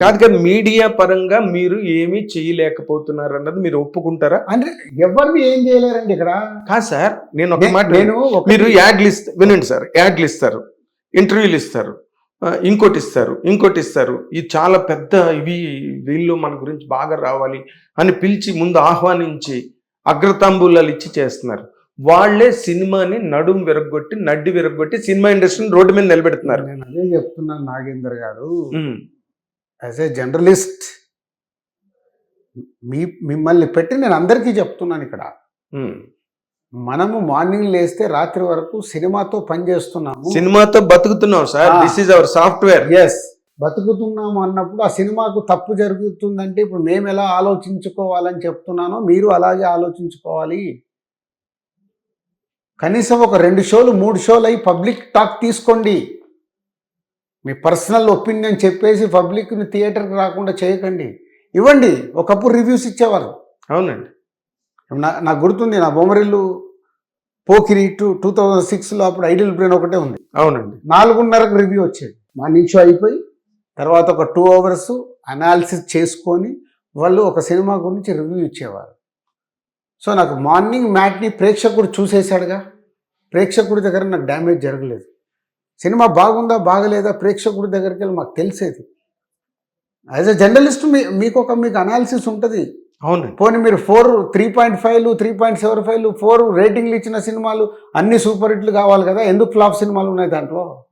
కాదు కాదు మీడియా పరంగా మీరు ఏమీ చేయలేకపోతున్నారు అన్నది మీరు ఒప్పుకుంటారా? అంటే ఎవరిని ఏం చేయలేరండి ఇక్కడ? కాదు సార్ నేను ఒక మాట నేను మీరు యాడ్లు ఇస్తా వినండి సార్ యాడ్లు ఇస్తారు ఇంటర్వ్యూలు ఇస్తారు ఇంకోటి ఇస్తారు ఇంకోటి ఇస్తారు ఇది చాలా పెద్ద ఇవి వీళ్ళు మన గురించి బాగా రావాలి అని పిలిచి ముందు ఆహ్వానించి అగ్రతాంబూలాలు ఇచ్చి చేస్తున్నారు. వాళ్ళే సినిమాని నడుం విరగొట్టి నడ్డి విరగొట్టి సినిమా ఇండస్ట్రీని రోడ్డు మీద నిలబెడుతున్నారు. నేను అదే చెప్తున్నాను నాగేందర్ గారు. యాజ్ ఏ జర్నలిస్ట్ మీ మిమ్మల్ని పెట్టి నేను అందరికీ చెప్తున్నాను ఇక్కడ. మనము మార్నింగ్ లేస్తే రాత్రి వరకు సినిమాతో పనిచేస్తున్నాము సినిమాతో బతుకుతున్నాం sir. This is our software yes బతుకుతున్నాము అన్నప్పుడు ఆ సినిమాకు తప్పు జరుగుతుందంటే ఇప్పుడు మేము ఎలా ఆలోచించుకోవాలని చెప్తున్నానో మీరు అలాగే ఆలోచించుకోవాలి. కనీసం ఒక రెండు షోలు మూడు షోలు అయి పబ్లిక్ టాక్ తీసుకోండి. మీ పర్సనల్ ఒపీనియన్ చెప్పేసి పబ్లిక్ని థియేటర్కి రాకుండా చేయకండి. ఇవ్వండి. ఒకప్పుడు రివ్యూస్ ఇచ్చేవారు. అవునండి. నా నాకు గుర్తుంది నా Bommarillu Pokiri two two thousand సిక్స్లో అప్పుడు ఐడియల్ బ్రెయిన్ ఒకటే ఉంది. అవునండి. నాలుగున్నరకు రివ్యూ వచ్చేది. మార్నింగ్ షో అయిపోయి తర్వాత ఒక టూ అవర్స్ అనాలిసిస్ చేసుకొని వాళ్ళు ఒక సినిమా గురించి రివ్యూ ఇచ్చేవారు. సో నాకు మార్నింగ్ మ్యాట్ని ప్రేక్షకుడు చూసేశాడుగా. ప్రేక్షకుడి దగ్గర నాకు డ్యామేజ్ జరగలేదు. సినిమా బాగుందా బాగలేదా ప్రేక్షకుడి దగ్గరికి వెళ్ళి మాకు తెలిసేది. యాజ్ ఎ జర్నలిస్ట్ మీ మీకు ఒక మీకు అనాలిసిస్ ఉంటుంది. అవునండి. పోనీ మీరు ఫోర్ త్రీ పాయింట్ ఫైవ్లు త్రీ పాయింట్ సెవెన్ ఫైవ్లు ఫోర్ రేటింగ్లు ఇచ్చిన సినిమాలు అన్ని సూపర్ హిట్లు కావాలి కదా ఎందుకు ఫ్లాప్ సినిమాలు ఉన్నాయి దాంట్లో?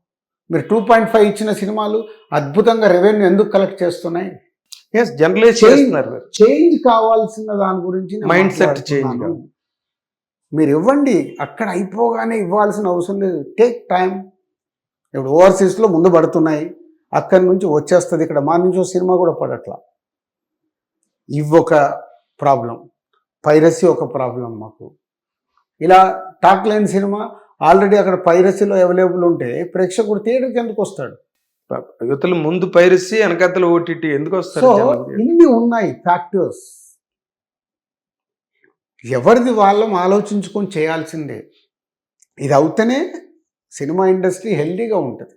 మీరు టూ పాయింట్ ఫైవ్ ఇచ్చిన సినిమాలు అద్భుతంగా రెవెన్యూ ఎందుకు కలెక్ట్ చేస్తున్నాయి? ఎస్ చేస్తున్నారు మీరు. చేంజ్ కావాల్సిన దాని గురించి మాట్లాడుతున్నాను. change. కావాలి. మీరు ఇవ్వండి అక్కడ అయిపోగానే ఇవ్వాల్సిన అవసరం లేదు. టేక్ టైం ఇప్పుడు ఓవర్సీస్లో ముందు పడుతున్నాయి. అక్కడి నుంచి వచ్చేస్తుంది. ఇక్కడ మార్నింగ్ షో సినిమా కూడా పడట్లా. ఇవి ఒక ప్రాబ్లం. పైరసీ ఒక ప్రాబ్లం మాకు. ఇలా టాక్ లైన్ సినిమా ఆల్రెడీ అక్కడ పైరసీలో అవైలబుల్ ఉంటే ప్రేక్షకుడు థియేటర్కి ఎందుకు వస్తాడు? యువతలు ముందు పైరసీ వెనకతలు ఓటీటీ ఎందుకు వస్తారు జనాలు? ఇన్ని ఉన్నాయి ఫ్యాక్టర్స్. ఎవరిది వాళ్ళం ఆలోచించుకొని చేయాల్సిందే. ఇది అవుతేనే సినిమా ఇండస్ట్రీ హెల్దీగా ఉంటుంది.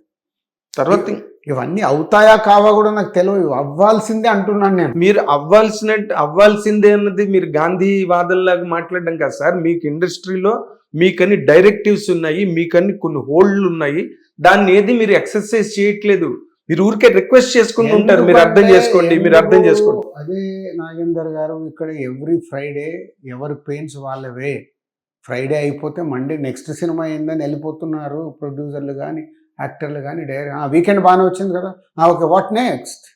తర్వాత ఇవన్నీ అవుతాయా కావా కూడా నాకు తెలియదు ఇవి అవ్వాల్సిందే అంటున్నాను నేను. మీరు అవ్వాల్సిన అవ్వాల్సిందే అన్నది మీరు గాంధీ వాదనలాగా మాట్లాడడం కాదు సార్. మీకు ఇండస్ట్రీలో మీకని డైరెక్టివ్స్ ఉన్నాయి మీకని కొన్ని హోల్డ్లు ఉన్నాయి. దాన్ని ఏది మీరు ఎక్సర్సైజ్ చేయట్లేదు. మీరు ఊరికే రిక్వెస్ట్ చేసుకుని ఉంటారు. మీరు అర్థం చేసుకోండి మీరు అర్థం చేసుకోండి. అదే నాగేందర్ గారు ఇక్కడ ఎవ్రీ ఫ్రైడే ఎవరి పెయిన్స్ వాళ్ళవే. ఫ్రైడే అయిపోతే మండే నెక్స్ట్ సినిమా ఏందని వెళ్ళిపోతున్నారు ప్రొడ్యూసర్లు కానీ యాక్టర్లు కానీ డైరెక్ట్ వీకెండ్ బాగానే వచ్చింది కదా. Okay what next?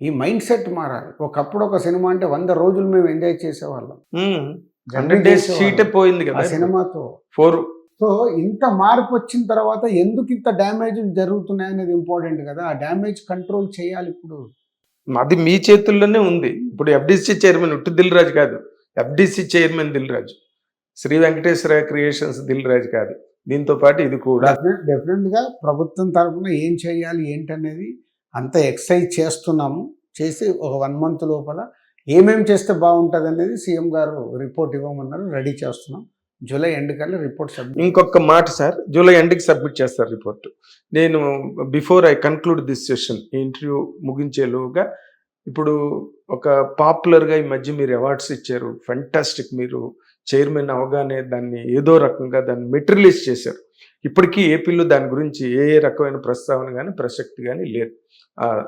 ఈ మైండ్ సెట్ మారాలి. ఒకప్పుడు ఒక సినిమా అంటే వంద రోజులు మేము ఎంజాయ్ చేసేవాళ్ళం. పోయింది ఆ కదా సినిమాతో. ఫోర్ సో ఇంత మార్పు వచ్చిన తర్వాత ఎందుకు ఇంత డ్యామేజ్ జరుగుతున్నాయి అనేది ఇంపార్టెంట్ కదా. ఆ డ్యామేజ్ కంట్రోల్ చేయాలి ఇప్పుడు. అది మీ చేతుల్లోనే ఉంది. ఇప్పుడు ఎఫ్డిసి చైర్మన్ ఉట్టి దిల్ రాజు కాదు. FDC chairman Dil Raju Sri Venkateswara Creations Dil Raju కాదు. దీంతో పాటు ఇది కూడా. డెఫినెట్గా ప్రభుత్వం తరఫున ఏం చేయాలి ఏంటనేది అంత ఎక్సైజ్ చేస్తున్నాము. చేసి ఒక వన్ మంత్ లోపల ఏమేం చేస్తే బాగుంటుంది అనేది సీఎం గారు రిపోర్ట్ ఇవ్వమన్నారు రెడీ చేస్తున్నాం. జూలై ఎండ్ కల్లా రిపోర్ట్ సబ్మిట్ ఇంకొక మాట సార్ జూలై ఎండ్కి సబ్మిట్ చేస్తారు రిపోర్ట్ నేను before I conclude this session interview ముగించేలోగా ఇప్పుడు ఒక పాపులర్గా ఈ మధ్య మీరు అవార్డ్స్ ఇచ్చారు. ఫెంటాస్టిక్ మీరు చైర్మన్ అవగానే దాన్ని ఏదో రకంగా దాన్ని మెటీరియలైజ్ చేశారు. ఇప్పటికీ ఏపీలో దాని గురించి ఏ రకమైన ప్రస్తావన కానీ ప్రసక్తి కానీ లేదు. ఆ,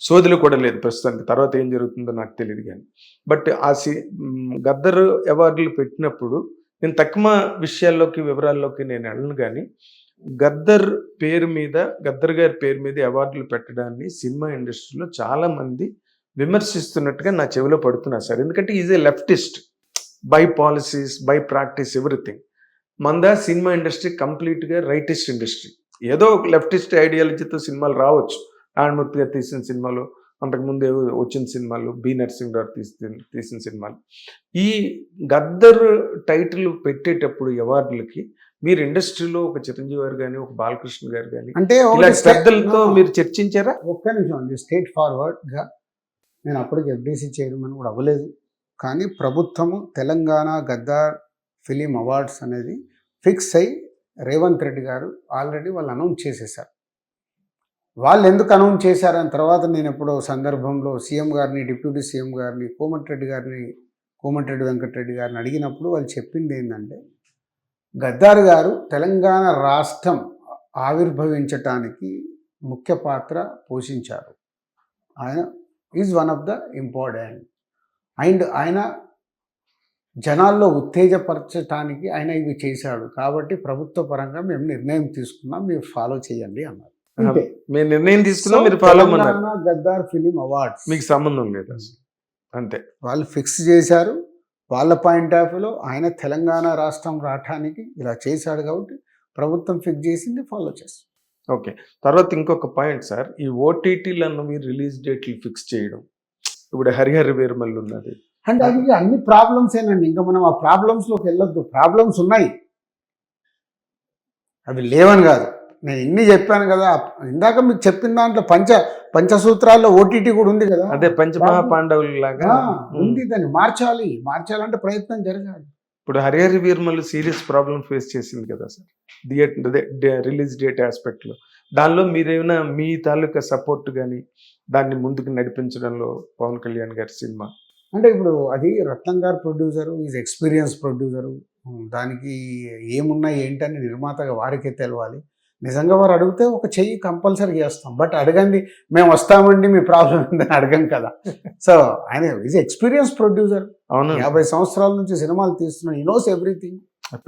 సోదులు కూడా లేదు ప్రస్తుతానికి. తర్వాత ఏం జరుగుతుందో నాకు తెలియదు కానీ బట్ ఆ సి గద్దర్ అవార్డులు పెట్టినప్పుడు నేను తక్కువ విషయాల్లోకి వివరాల్లోకి నేను వెళ్ళను కానీ గద్దర్ పేరు మీద గద్దర్ గారి పేరు మీద అవార్డులు పెట్టడాన్ని సినిమా ఇండస్ట్రీలో చాలామంది విమర్శిస్తున్నట్టుగా నా చెవిలో పడుతున్నారు సార్. ఎందుకంటే is a leftist by policies by practice everything మంద సినిమా ఇండస్ట్రీ కంప్లీట్గా రైటిస్ట్ ఇండస్ట్రీ. ఏదో ఒక లెఫ్టిస్ట్ ఐడియాలజీతో సినిమాలు రావచ్చు. నారాయణమూర్తి గారు తీసిన సినిమాలు అంతకుముందు వచ్చిన సినిమాలు బి నరసింహరావు తీసిన తీసిన సినిమాలు. ఈ గద్దర్ టైటిల్ పెట్టేటప్పుడు అవార్డులకి మీరు ఇండస్ట్రీలో ఒక చిరంజీవి గారు కానీ ఒక బాలకృష్ణ గారు కానీ అంటే పెద్దలతో. మీరు చర్చించారా? ఒక్క నిమిషం అండి. స్టేట్ ఫార్వర్డ్గా నేను అప్పటికి ఎఫ్డీసీ చైర్మన్ కూడా అవ్వలేదు. కానీ ప్రభుత్వము తెలంగాణ గద్దార్ ఫిలిం అవార్డ్స్ అనేది ఫిక్స్ అయి రేవంత్ రెడ్డి గారు ఆల్రెడీ వాళ్ళు అనౌన్స్ చేసేసారు. వాళ్ళు ఎందుకు అనౌన్స్ చేశారని తర్వాత నేను ఎప్పుడో సందర్భంలో సీఎం గారిని డిప్యూటీ సీఎం గారిని కోమటిరెడ్డి గారిని కోమటిరెడ్డి వెంకటరెడ్డి గారిని అడిగినప్పుడు వాళ్ళు చెప్పింది ఏంటంటే గద్దార్ గారు తెలంగాణ రాష్ట్రం ఆవిర్భవించటానికి ముఖ్య పాత్ర పోషించారు. ఆయన is one of the important and ఆయన జనాల్లో ఉత్తేజపరచటానికి ఆయన ఇవి చేశాడు. కాబట్టి ప్రభుత్వ పరంగా మేము నిర్ణయం తీసుకున్నాం మీరు ఫాలో చేయండి అన్నారు. మేము నిర్ణయం తీసుకున్నాం మీరు ఫాలో గద్దార్ ఫిలిం అవార్డ్స్. మీకు సంబంధం లేదు అంతే. వాళ్ళు ఫిక్స్ చేశారు. వాళ్ళ పాయింట్ ఆఫ్ వ్యూలో ఆయన తెలంగాణ రాష్ట్రం రావటానికి ఇలా చేశాడు కాబట్టి ప్రభుత్వం ఫిక్స్ చేసింది ఫాలో చేస్తాం ఓకే. తర్వాత ఇంకొక పాయింట్ సార్. ఈ ఓటీటీలను మీరు రిలీజ్ డేట్లు ఫిక్స్ చేయడం. ఇప్పుడు హరిహర వీరమల్లు ఉన్నది. అంటే అది అన్ని ప్రాబ్లమ్స్ ఏనండి. ఇంకా మనం ఆ ప్రాబ్లమ్స్లోకి వెళ్ళొద్దు. ప్రాబ్లమ్స్ ఉన్నాయి. అవి లేవని కాదు. నేను ఇన్ని చెప్పాను కదా. ఇందాక మీకు చెప్పిన దాంట్లో పంచ పంచసూత్రాల్లో ఓటీటీ కూడా ఉంది కదా. అదే పంచమహా పాండవులు లాగా ఉంది దాన్ని మార్చాలి. మార్చాలంటే ప్రయత్నం జరగాలి. ఇప్పుడు Hari Hara Veeramallu serious problem face చేసింది కదా సార్. థియేటర్ రిలీజ్ డేట్ ఆస్పెక్ట్లో దానిలో మీరేమైనా మీ తాలూకా సపోర్ట్ కానీ దాన్ని ముందుకు నడిపించడంలో పవన్ కళ్యాణ్ గారి సినిమా? అంటే ఇప్పుడు అది రత్నం గారు ప్రొడ్యూసరు ఈజ్ ఎక్స్పీరియన్స్ ప్రొడ్యూసరు దానికి ఏమున్నాయి ఏంటని నిర్మాతగా వారికే తెలవాలి. నిజంగా వారు అడిగితే ఒక చెయ్యి కంపల్సరీ చేస్తాం. బట్ అడగండి మేము వస్తామండి మీ ప్రాబ్లం ఉందని అడగం కదా. సో ఆయన ఈజ్ ఎక్స్పీరియన్స్ ప్రొడ్యూసర్. అవును. యాభై సంవత్సరాల నుంచి సినిమాలు తీస్తున్నాడు. He knows everything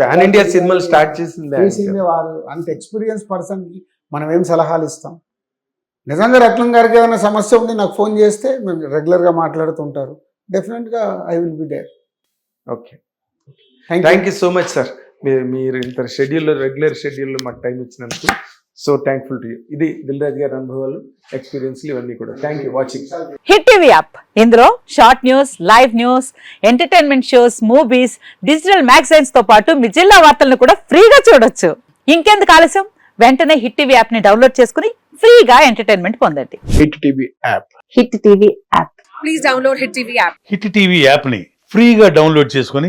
pan India సినిమాలు స్టార్ట్ చేసింది చేసింది. వారు అంత ఎక్స్పీరియన్స్ పర్సన్కి మనం ఏం సలహాలు ఇస్తాం? నిజంగా రత్నం గారికి ఏదైనా సమస్య ఉంది నాకు ఫోన్ చేస్తే మేము రెగ్యులర్గా మాట్లాడుతుంటారు. డెఫినెట్గా I will be there okay thank you so much sir మీరు మీరు ఇంత షెడ్యూల్లో రెగ్యులర్ షెడ్యూల్లో మాకు టైం ఇచ్చినందుకు సో థ్యాంక్ఫుల్ టు యూ ఇది దిల్ రాజు గారి అనుభవాలు ఎక్స్పీరియన్స్లు ఇవన్నీ కూడా. Thank you watching Hit TV app. ఇందులో short news live news entertainment shows movies digital మ్యాగజైన్స్తో పాటు మీ జిల్లా వార్తలను కూడా ఫ్రీగా చూడొచ్చు. ఇంకెందుకు ఆలస్యం? వెంటనే హిట్ టీవీ యాప్ని డౌన్లోడ్ చేసుకుని ఫ్రీగా ఎంటర్టైన్మెంట్ పొందండి. Hit TV app. Hit TV app. Please download Hit TV app. Hit TV యాప్ని ఫ్రీగా డౌన్లోడ్ చేసుకొని